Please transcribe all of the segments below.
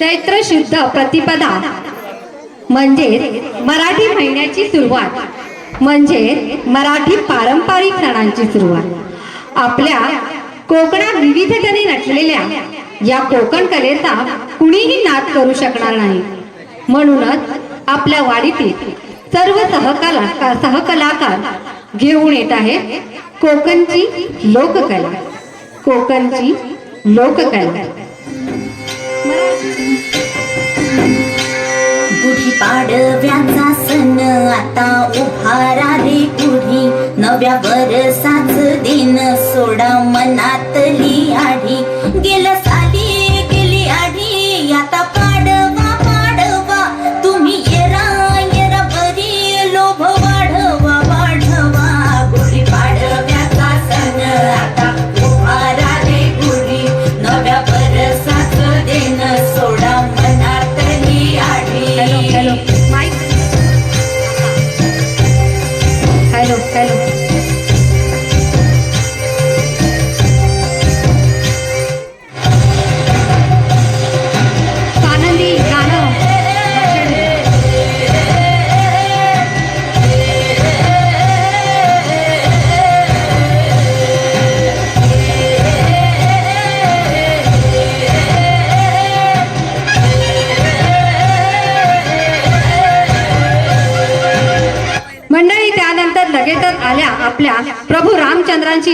चैत्र शुद्ध प्रतिपदा. म्हणजे मराठी महिन्याची सुरुवात. म्हणजे मराठी पारंपरिक सणांची सुरुवात. आपल्या कोकणात विविधतेने नटलेल्या या कोकण कलेचा कुणीही नाद करू शकणार नाही. म्हणूनच आपल्या वाडीतील सर्व सहकला सहकलाकार घेऊन येत आहेत कोकणची लोककला. कोकणची लोककला. पाडव्याचा सण आता उभारा रे गुढी नव्या वर्षाच दिन सोडा मनातली आढी गेल्या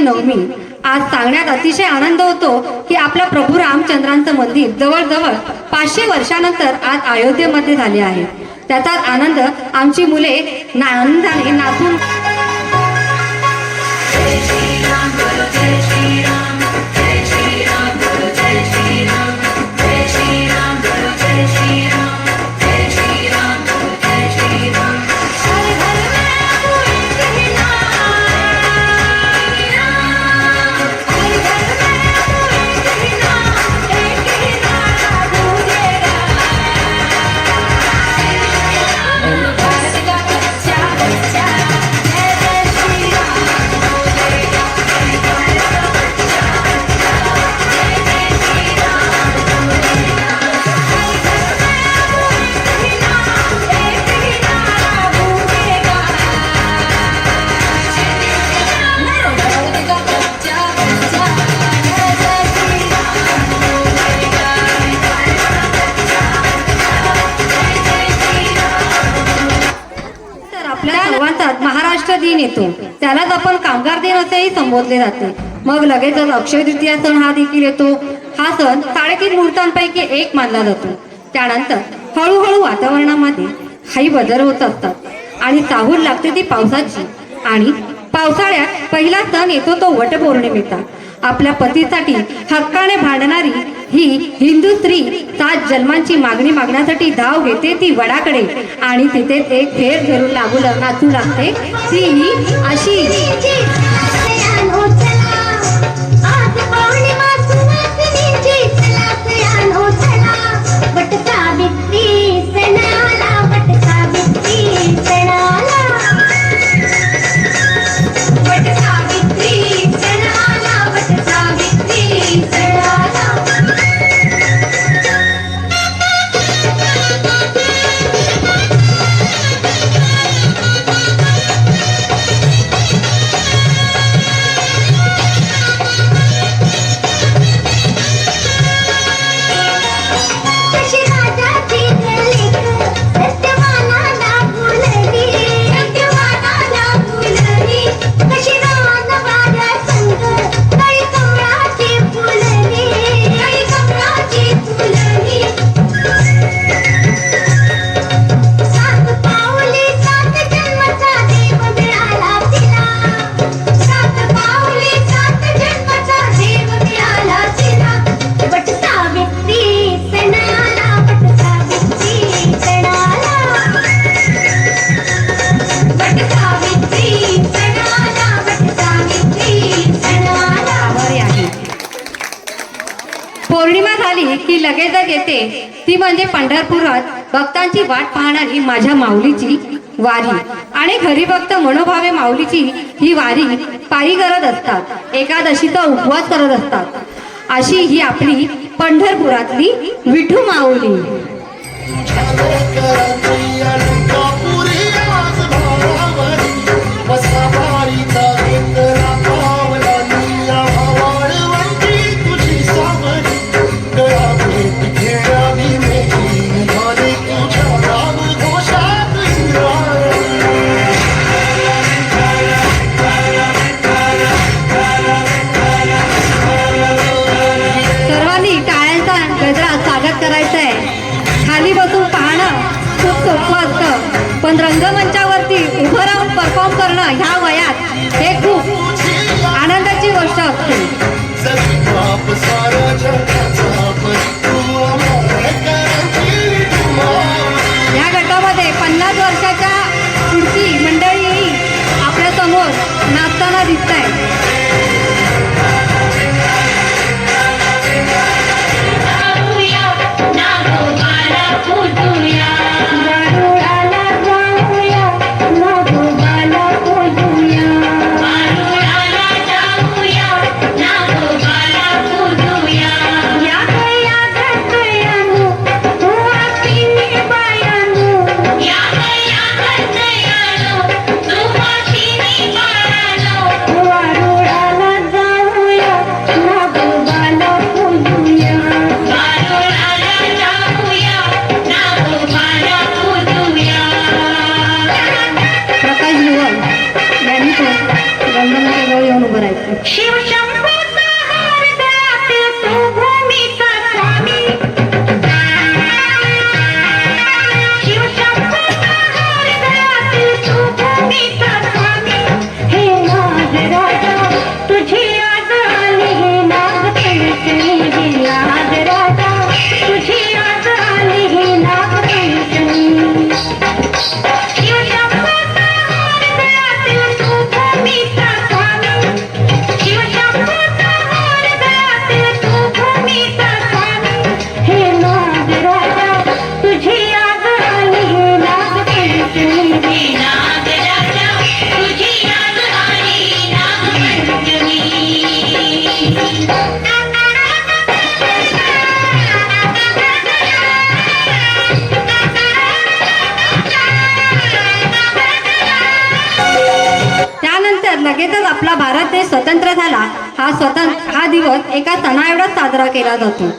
नवमी. आज सांगण्यात अतिशय आनंद होतो की आपल्या प्रभू रामचंद्रांचं मंदिर जवळजवळ पाचशे वर्षानंतर आज अयोध्येमध्ये झाले आहे. त्याचाच आनंद आमची मुले ना आनंदाने नाचून असेही संबोधले जाते. मग लगेचच अक्षय तृतीया सण हा देखील येतो. हा सण साडेतीन मुहूर्तांपैकी एक मानला जातो. त्यानंतर हळूहळू वातावरणामध्ये हाई बदल होत असतात. आणि चाहूल लागते ती पावसाची. आणि पावसाळ्यात पहिला सण येतो तो वटपौर्णिमेचा. आपल्या पतीसाठी हक्काने भांडणारी ही हिंदू स्त्री सात जन्मांची मागणी मागण्यासाठी धाव घेते ती वडाकडे. आणि तिथे एक फेर धरून लागू ला- नाचू लागते. ती अशी. सात म्हणजे पंढरपुरात भक्तांची वाट पाहणारी माझ्या माऊलीची वारी. आणि घरी भक्त मनोभावे माऊलीची ही वारी पायी करत असतात. एकादशीचा उपवास करत असतात. अशी ही आपली पंढरपुरातली विठू माऊली. शिवशंभू! केला जातो.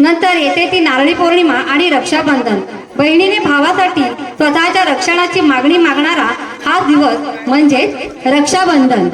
नंतर येते ती नारळी पौर्णिमा आणि रक्षाबंधन. बहिणीने भावासाठी स्वतःच्या रक्षणाची मागणी मागणारा हा दिवस म्हणजेच रक्षाबंधन.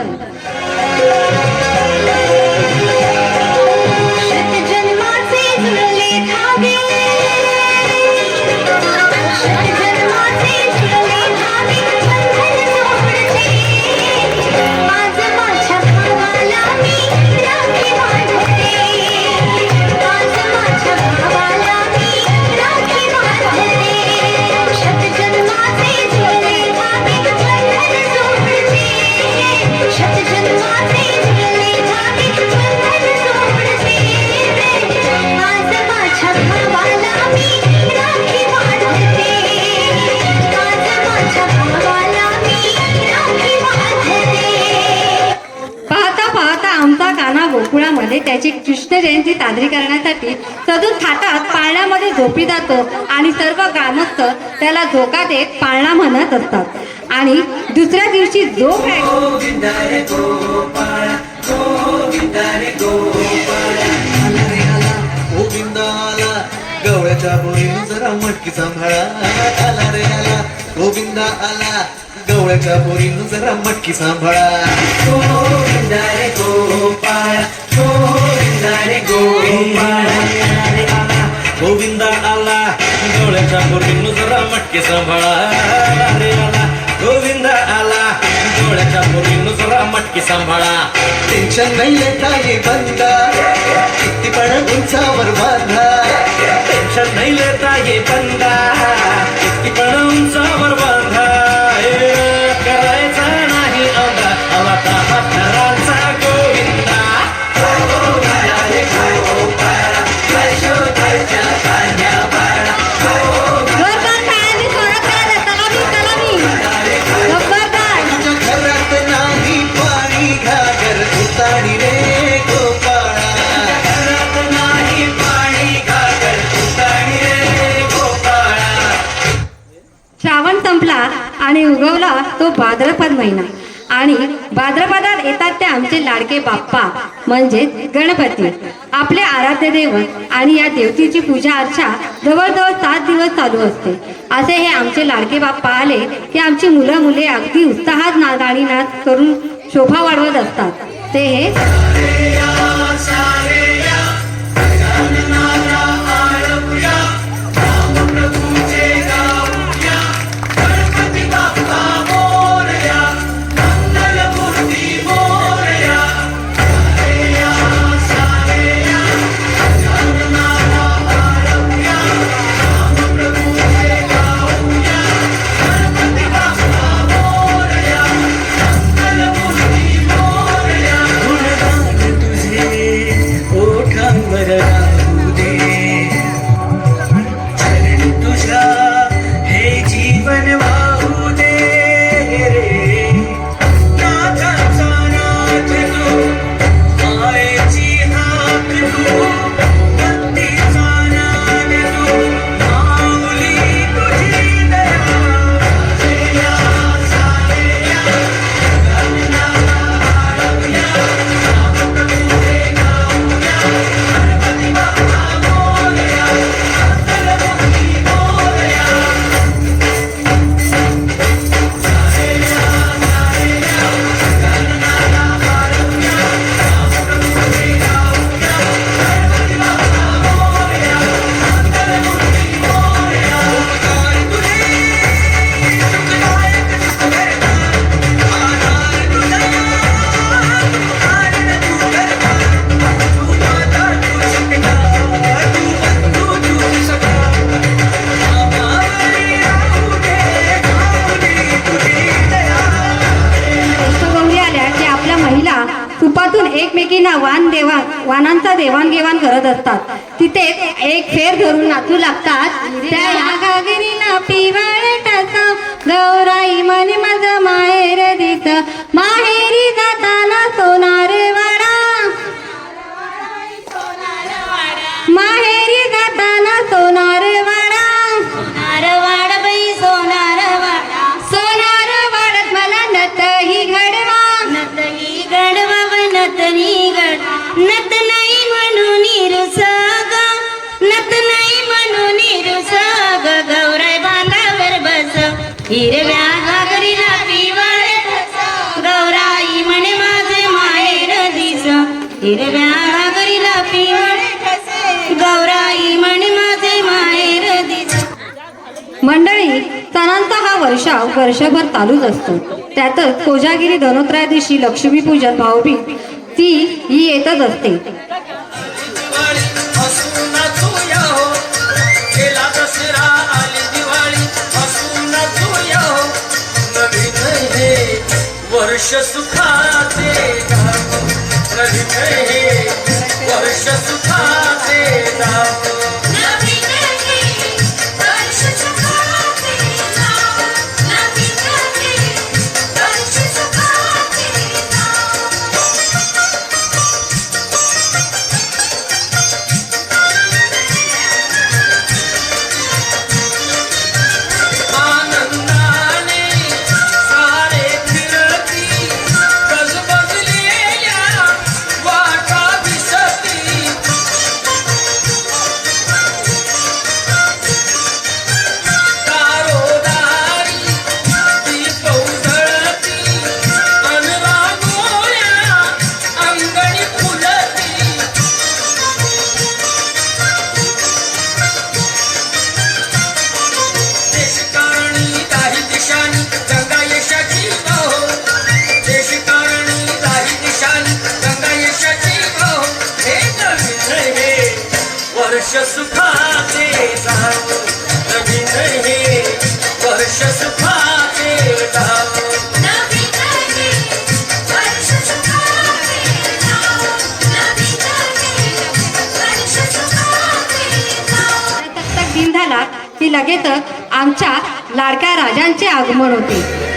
झोपी जातो आणि सर्व ग्रामस्थ त्याला धोका देत पाळणा म्हणत असतात. आणि दुसऱ्या दिवशी जो गवळ्याच्या बोरीनं जरा मटकी सांभाळा. आला रे आला. गोविंदा आला. गवळ्याच्या बोरीनं जरा मटकी सांभाळा. गोविंदा रे गोपाळ. गोविंदा रे गोपाळ. गोविंदा आला. डोळ्याच्या पोटीनं जरा मटके सांभाळा. रे आला गोविंदा आला. डोळ्याच्या पोटीनं जरा मटके सांभाळा. टेन्शन नाही लेता ये बंदा. किती पण उंचावर बांधा. टेन्शन नाहीये काही बंदा. किती पण उंचावर बांधा. लाडके बाप्पा म्हणजे गणपती. आपले आराध्य दैवत आणि या देवतेची पूजा अर्चा जवळजवळ सात दिवस चालू असते. असे हे आमचे लाडके बाप्पा आले की आमची मुलं मुले अगदी उत्साहात ना गाणी नाच करून शोभा वाढवत असतात. ते हे वाणांचा देवाणघेवाण करत असतात. तिथे एक फेर धरून नाचू लागतात. त्या या उत्सव वर्षभर चालूच असतो. त्यातच कोजागिरी धनोत्रयादिशी लक्ष्मीपूजन भाऊबीज ती ही येतच असते. दिवाळी हसून नाचूया हो वर्ष सुखाचे जावो नवीन हे वर्ष सुखाचे जावो प्रजासत्ताक दिन झाला की लगेचच आमच्या लाडक्या राजांचे आगमन होते.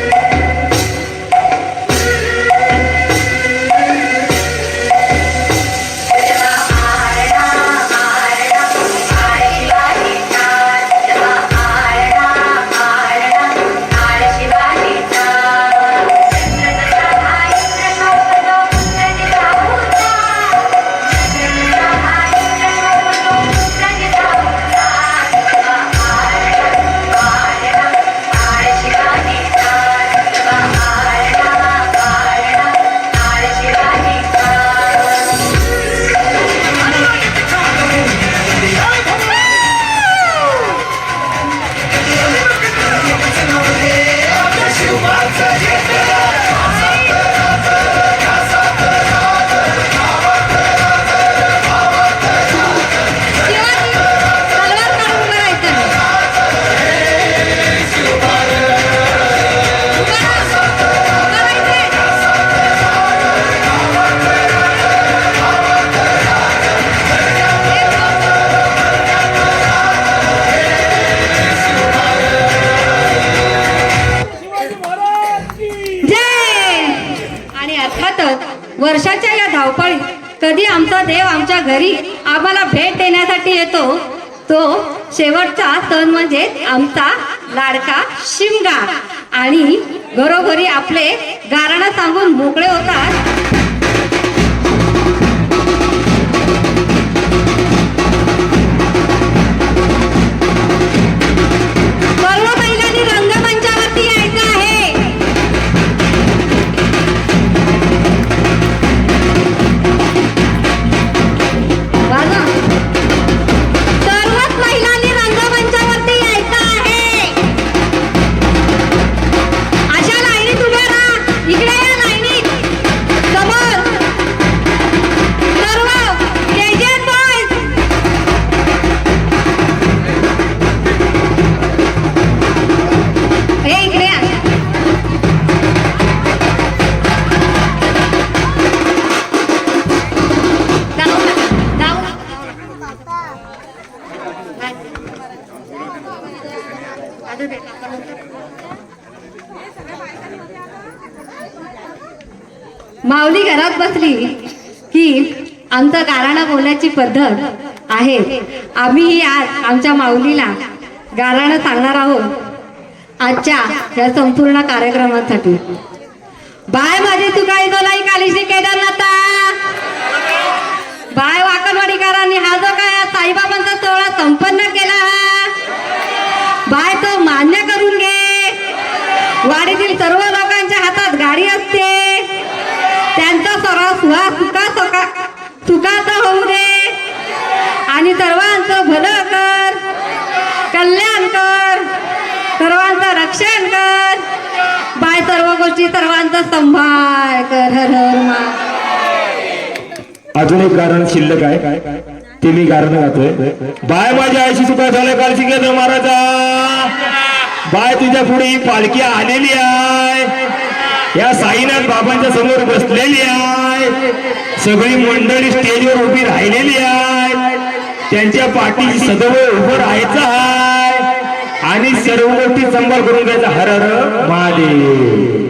भेट देण्यासाठी येतो. तो शेवटचा सण म्हणजे आमचा लाडका शिमगा. आणि घरोघरी आपले गारणं सांगून मोकळे होतात. आमचं गाराणं बोलण्याची पद्धत आहे. आम्ही आज आमच्या माऊलीला गाराणं सांगणार आहोत आजच्या या संपूर्ण कार्यक्रमासाठी. बाय माझी तुकाई दोलाई कालीशी केदारनाथा. बाय वाकणवाडीकरांनी हा जो काय साईबाबांचा सोहळा संपन्न केला हा. बाय तो मान्य करून घे. वाडीतील सर्व लोकांच्या हातात गाडी असते. त्यांचा सर्व सुहा सुका सुखा सुखाचं होऊ दे. आणि सर्वांचं भलं कर. कल्याण कर. सर्वांचं रक्षण कर. बाय सर्व गोष्टी सर्वांचा संभाळ कर. हर हर मा. अजून एक कारण शिल्लक आहे. ते मी कारण गातोय बाय माझ्या आईशी सुखा झालं काल शिकले महाराजा बाय तुझ्या पुढे ही पालखी आलेली आहे. या साईनाथ बाबांच्या समोर बसलेली आहे. सगळी मंडळी स्टेजवर उभी राहिलेली आहे त्यांच्या पाठी सदैव उभं राहायचं आहे. आणि सर्व गोष्टी संभाळ करून घ्यायचा. हर हर महादेव.